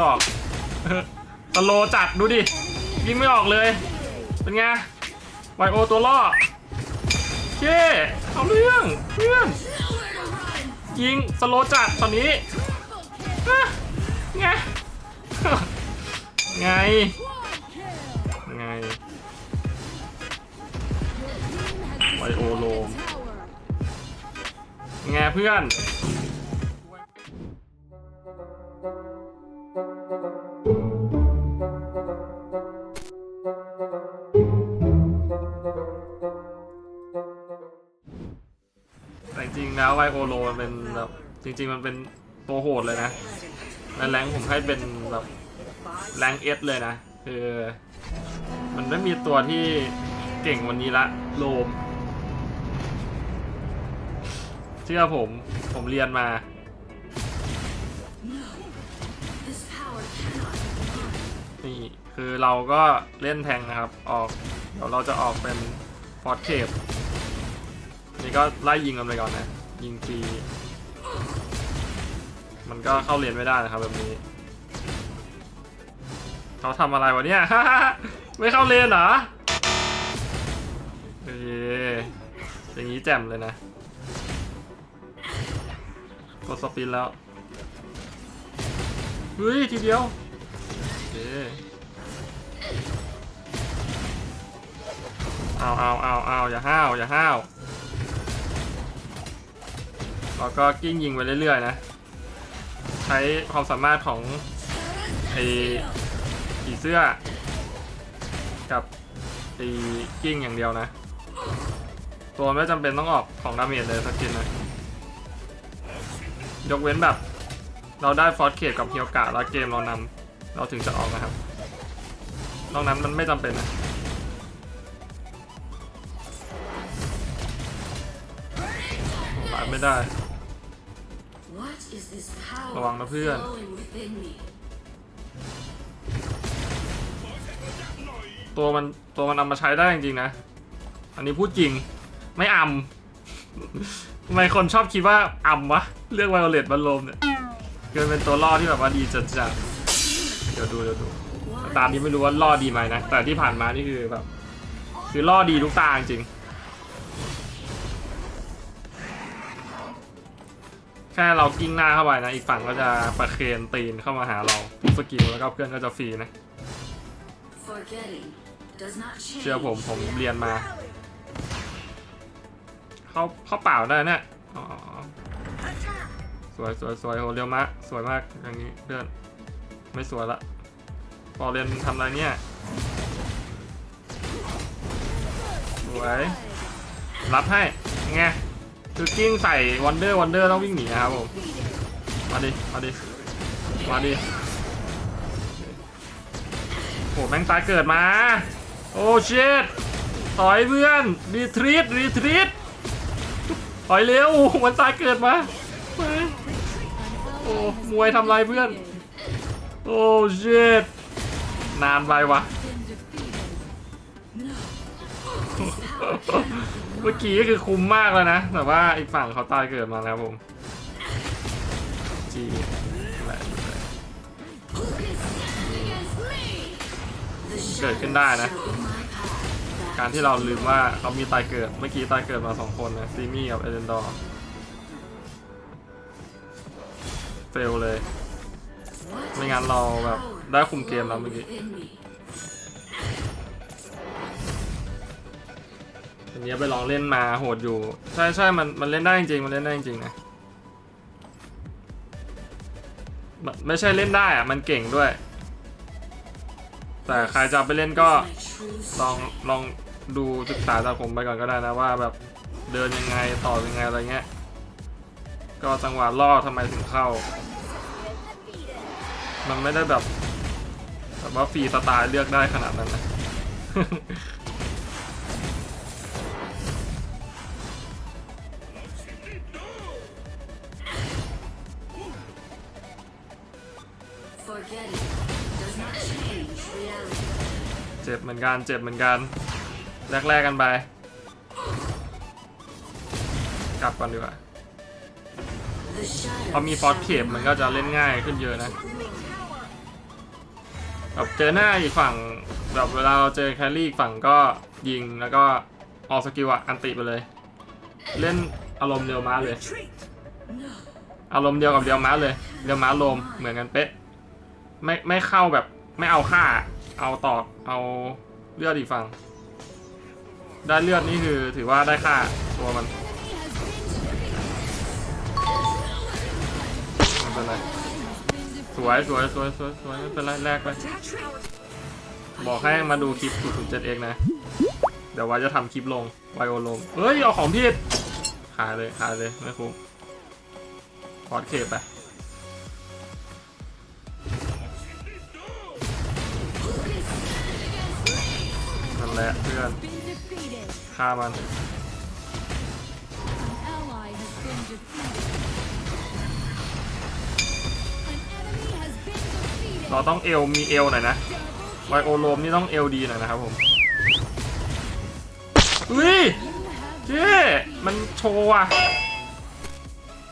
ดอกสโลจัดดูดิยิงไม่ออกเลย เป็นไงไวโอตัวล่อเจ้เอาเรื่องเพื่อนยิงสโลจัดตอนนี้ไงไงไงไวโอโลมไงเพื่อน แต่จริงๆแล้วไวโอโลมันเป็นแบบจริง ๆ มันเป็นตัวโหดเลยนะในแรงผมให้เป็นแบบแรงเอสเลยนะ คือ มันไม่มีตัวที่เก่งวันนี้ละโลม เชื่อผมผมเรียนมา นี่คือเราก็เล่นแทงนะครับ ออก เดี๋ยวเราจะออกเป็นฟอร์เทปนี่ก็ไล่ยิงกันไปก่อนนะ ยิงฟรีมันก็เข้าเรียนไม่ได้นะครับแบบนี้ เขาทำอะไรวะเนี่ย ไม่เข้าเรียนเหรอโอเคอย่างนี้แจ่มเลยนะ กดสปินแล้ว เฮ้ย ทีเดียว โอเคเอาเอาเอาเอาอย่าห้าวอย่าห้าวแล้วก็กิ้งยิงไปเรื่อยๆนะ ใช้ความสามารถของไอ้ผีเสื้อ กับไอ้กิ้งอย่างเดียวนะ ตัวไม่จำเป็นต้องออกของดาเมจเลยสักทีนะยกเว้นแบบ เราได้ฟอร์สเคดกับเฮียวกะแล้วเกมเรานำ เราถึงจะออกนะครับ นอกนั้นมันไม่จำเป็นนะหลายไม่ได้ ระวังนะเพื่อน ตัวมันตัวมันนำมาใช้ได้จริงๆนะ อันนี้พูดจริง ไม่อำทำไมคนชอบคิดว่าอำวะ เรื่องไวโอเลตบัลลมเนี่ยคือมันเป็นตัวล่อที่แบบว่าดีจัดจัดๆ เดี๋ยวดูเดี๋ยวดูตามนี้ไม่รู้ว่าล่อดีไหมนะ แต่ที่ผ่านมานี่คือแบบ คือล่อดีทุกตาจริง แค่เรากิ้งหน้าเข้าไปนะ อีกฝั่งก็จะประเคนตีนเข้ามาหาเราทุกสกิลแล้วก็เพื่อนก็จะฟรีนะ เชื่อผมผมเรียนมา เข้าเข้าเปล่าได้นี่อ๋อสวยสวยสวยโหเรียวมะ สวยมากอย่างนี้เพื่อน ไม่สวยละพอเรียนทำอะไรเนี่ยสวยรับให้ไงคือกิ้งใส่วันเดอร์วันเดอร์ต้องวิ่งหนีนะครับผมมาดิมาดิมาดิโหแม่งตายเกิดมา โอ้เชิดถอยเพื่อนรีทรีตรีทรีตถอยเร็วมันตายเกิดมาโอ้มวยทำไรเพื่อน โอ้เชิดนานไปวะ เมื่อกี้ก็คือคุ้มมากแล้วนะ แต่ว่าอีกฝั่งเขาตายเกิดมาแล้วผมจีเกิดขึ้นได้นะ การที่เราลืมว่าเขามีตายเกิด เมื่อกี้ตายเกิดมาสองคนนะซีมี่กับเอเดนดอร์เฟลเลย ไม่งั้นเราแบบได้คุมเกมแล้วเมื่อกี้อันนี้ไปลองเล่นมาโหดอยู่ ใช่ใช่มันมันเล่นได้จริงมันเล่นได้จริงนะไม่ใช่เล่นได้อะมันเก่งด้วย แต่ใครจะไปเล่นก็ลองลองดูศึกษาจากผมไปก่อนก็ได้นะว่าแบบเดินยังไงต่อยังไงอะไรเงี้ย ก็จังหวะล่อทำไมถึงเข้า มันไม่ได้แบบแบบว่าฟรีสไตล์เลือกได้ขนาดนั้นนะเจ็บเหมือนกันเจ็บเหมือนกันแรกๆกันไป กลับก่อนดีกว่าพอมีฟอสเคปมันก็จะเล่นง่ายขึ้นเยอะนะ แบบเจอหน้าอีกฝั่งแบบเวลาเราเจอแครี่ฝั่งก็ยิงแล้วก็ออกสกิลอะอันติไปเลย เล่นอารมณ์เดียวม้าเลย อารมณ์เดียวกับเดียวม้าเลย เดียวม้าลมเหมือนกันเป๊ะ ไม่ไม่เข้าแบบไม่เอาค่า เอาตอบเอาเลือดอีกฝั่งได้เลือดนี่คือถือว่าได้ค่าตัวมัน สวยสวยสวยสวยสวยไม่เป็นไรแลกไปบอกให้มาดูคลิป0 7 x นะ เดี๋ยวไว้จะทำคลิปลงไวโอลงเฮ้ย เอาของผิดขายเลยขายเลยไม่คุ้มพอดเคไปนั่นแหละเพื่อนฆ่ามัน เราต้องเอลมีเอลหน่อยนะไวโอโลมนี่ต้องเอลดีหน่อยนะครับผมอุ้ยเจ๊มันโชว์ว่ะ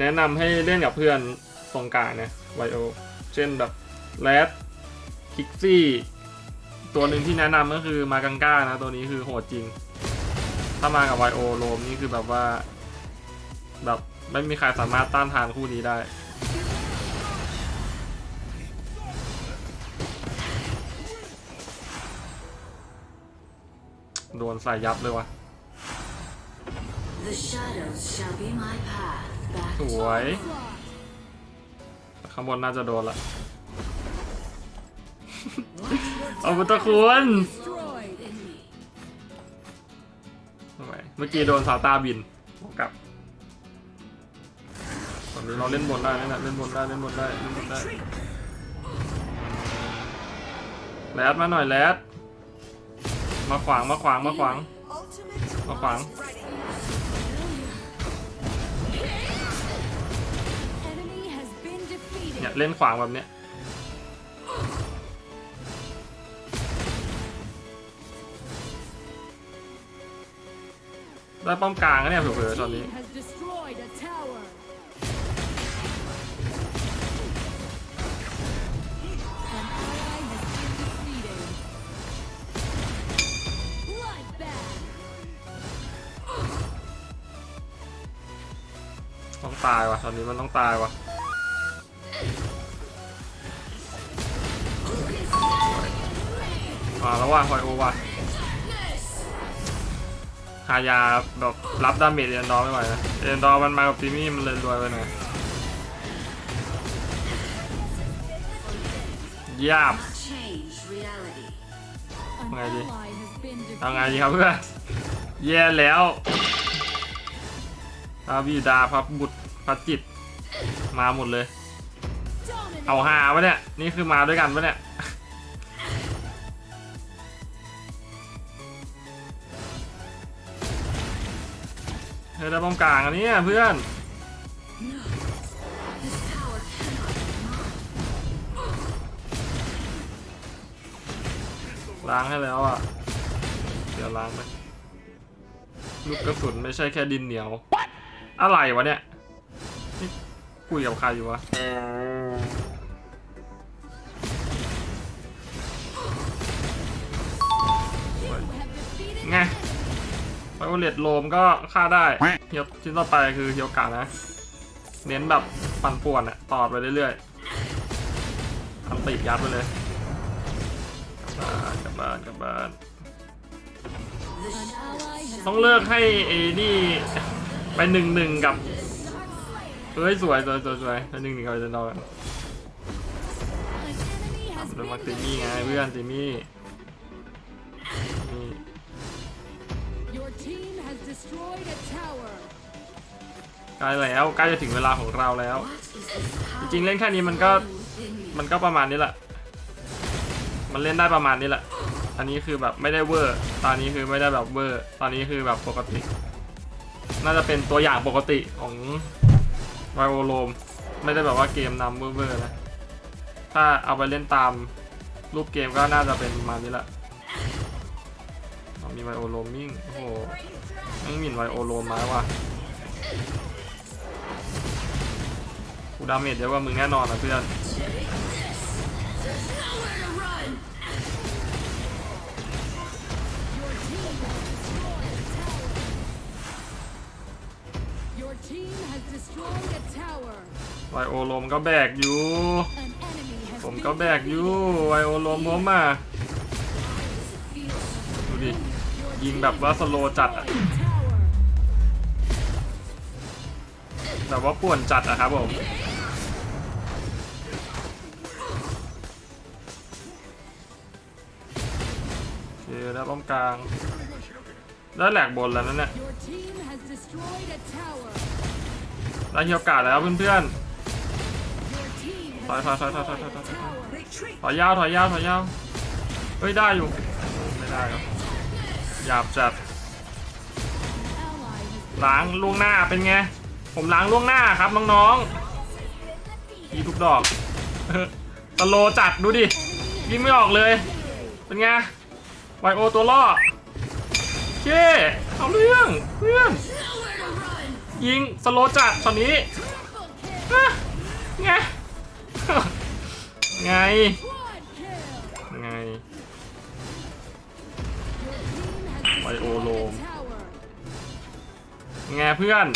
แนะนำให้เล่นกับเพื่อนตรงกลางนะไวโอ เช่นแบบแรดคิกซี่ ตัวหนึ่งที่แนะนำก็คือมากังก้านะ ตัวนี้คือโหดจริง ถ้ามากับไวโอโลมนี่คือแบบว่า แบบไม่มีใครสามารถต้านทานคู่นี้ได้ โดนใส่ยับเลยวะ The shadows shall be my path back ส to วย onslaught. ข้างบนน่าจะโดนละเอาพุทธคุณ Destroyed. in me. ทำไมเมื่อกี้โดนซาตาบินบวกกลับตอนนี้เราเล่นบนได้นะเนี่ยเล่นบนได้เล่นบนได้เล่นบนได้แรดมาหน่อยแรด มาขวางมาขวางมาขวางมาขวางเนี่ยเล่นขวางแบบเนี้ยได้ป้อมกลางแล้วเนี่ยเผื่อๆตอนนี้ ตายว่ะตอนนี้มันต้องตายว่ะมาแล้วว่ะคอยโอว่ะหายาแบบรับดาเมจเอ็นดอไม่ไหวนะเอ็นดอมันมากับทีมี่มันเลยรวยไปหน่อยยาบ Change reality. An Ngay đi. ally has been เอาไงดีครับเพื่อนแย่แล้วพระบิดาพระบุตร พระจิต มาหมดเลย เอาหาวะเนี่ย นี่คือมาด้วยกันปะเนี่ยเฮ้ยได้ป้อมกลางอันนี้เพื่อนล้างให้แล้วอะ เดี๋ยวล้างไปลูกกระสุนไม่ใช่แค่ดินเหนียว อะไรวะเนี่ย คุยกับใครอยู่วะไงไวโอเลตโลมก็ฆ่าได้เฮียชิ้นต่อไปคือเฮียวกานะ เน้นแบบปั่นป่วนอะต่อไปเรื่อยๆทำติดยัดไปเลยกลับบ้านกลับบ้านกลับบ้าน ต้องเลิกให้ไอ้นี่ไปหนึ่งหนึ่งกับ เฮ้ยสวยสวยสวยสวยไปหนึ่งหนึ่งกับเจนดอกัน an enemy has เริ่ม been มาติมี่ไงเพื่อนติมี่นี่ Your team has destroyed a tower. ใกล้แล้วใกล้จะถึงเวลาของเราแล้ว What is this จ power ริงๆเล่นแค่นี้มันก็ within me? มันก็ประมาณนี้แหละ มันเล่นได้ประมาณนี้แหละ อันนี้คือแบบไม่ได้เวอร์ ตอนนี้คือไม่ได้แบบเวอร์ ตอนนี้คือแบบปกติ น่าจะเป็นตัวอย่างปกติของ ไวโอโลม ไม่ได้แบบว่าเกมนำเวอร์ๆนะ ถ้าเอาไปเล่นตามรูปเกมก็น่าจะเป็นประมาณนี้แหละมีไวโอโลมิ่ง โอ้โหนั่หมิ่นไวโอโลมมาว่ะกูดาเมจเยอะกว่ามึงแน่นอนนะเพื่อน ไวโอลมก็แบกอยู่ An enemy has ผม been ก็แบกอยู่ไวโอลมผมอะดูดิ ยิงแบบว่าสโลว์จัดอะ tower. แบบว่าป่วนจัดอะครับผมโอเคแล้วป้อมกลาง ได้แหลกบนแล้วนั่นเนี่ย Your team has destroyed a tower. ได้เฮียวกาดแล้วเพื่อน Your team Thôi, has thôi, thôi, thôi, destroyed thôi, a thôi, thôi. tower. ๆถอยยาวถอยยาวถอยยาวเฮ้ยได้อยู่ไม่ได้ครับหยาบจัดล้างล่วงหน้าเป็นไงผมล้างล่วงหน้าครับน้องๆยีทุกดอกตะโลจัดดูดิยิงไม่ออกเลย เป็นไงไวโอตัวล่อเจ้เอาเรื่องเพื่อน Nowhere to run! ยิงสโลจัดตอนนี้ไงไงไงไวโอโลมไงเพื่อน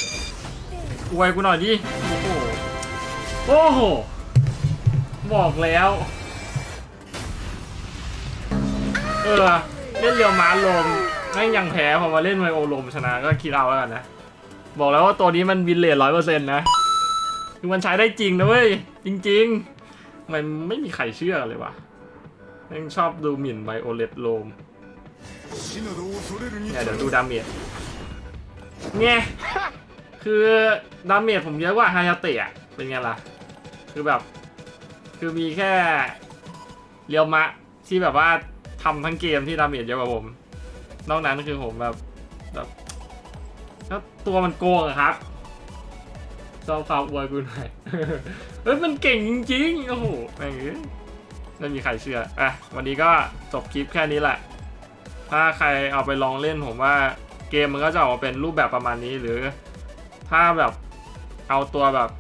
อวยกูหน่อยดิ โอ้โหโอ้โห บอกแล้ว เออ เล่นเรียวม้าลมแม่งยังแพ้พอมาเล่นไวโอลมชนะก็คิดเอาแล้วกันนะ บอกแล้วว่าตัวนี้มันวินเลทร้อยเปอร์เซ็นต์นะคือมันใช้ได้จริงนะเว้ย จริงๆ มันไม่มีใครเชื่อเลยวะแม่งชอบดูหมิ่นไบโอเลตโลมเนี่ยเดี๋ยวดูดาเมจเนี่ยคือดาเมจผมเยอะกว่าฮายาเตะเป็นไงล่ะ คือแบบ คือมีแค่เรียวมะที่แบบว่าทำทั้งเกมที่ดาเมจเยอะกว่าผม นอกนั้นคือผมแบบแบบ ตัวมันโกงอะครับชอบฟาวอวยกูหน่อยเฮ้ยมันเก่งจริงๆโอ้โหแม่งเอ้ยไม่มีใครเชื่ออะวันนี้ก็จบคลิปแค่นี้แหละ ถ้าใครเอาไปลองเล่นผมว่าเกมมันก็จะออกมาเป็นรูปแบบประมาณนี้หรือ ถ้าแบบเอาตัวแบบ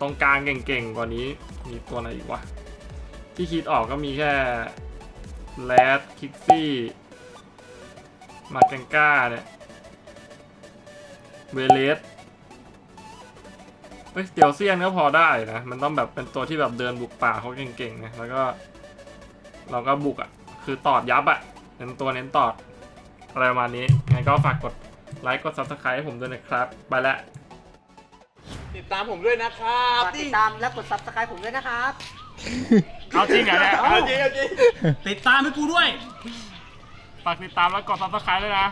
ตรงกลางเก่งๆกว่านี้มีตัวไหนอีกวะที่คิดออกก็มีแค่แรดคิกซี่มาแกงก้าเนี่ย เวเลสเฮ้ยเตียวเซียนก็พอได้นะ มันต้องแบบเป็นตัวที่แบบเดินบุกป่าเขาเก่งๆนะ แล้วก็ เราก็บุกอะ คือตอดยับอะเน้นตัวเน้นตอด อะไรประมาณนี้ไงก็ฝากกดไลค์ กด subscribe ให้ผมด้วยนะครับ ไปแล้วติดตามผมด้วยนะครับฝากติดตามและกด subscribe ผมด้วยนะครับ เอาจริงเหรอเนี่ยเอาจริงเอาจริงติดตามให้กูด้วย ฝากติดตามแล้วกด subscribe ด้วยนะ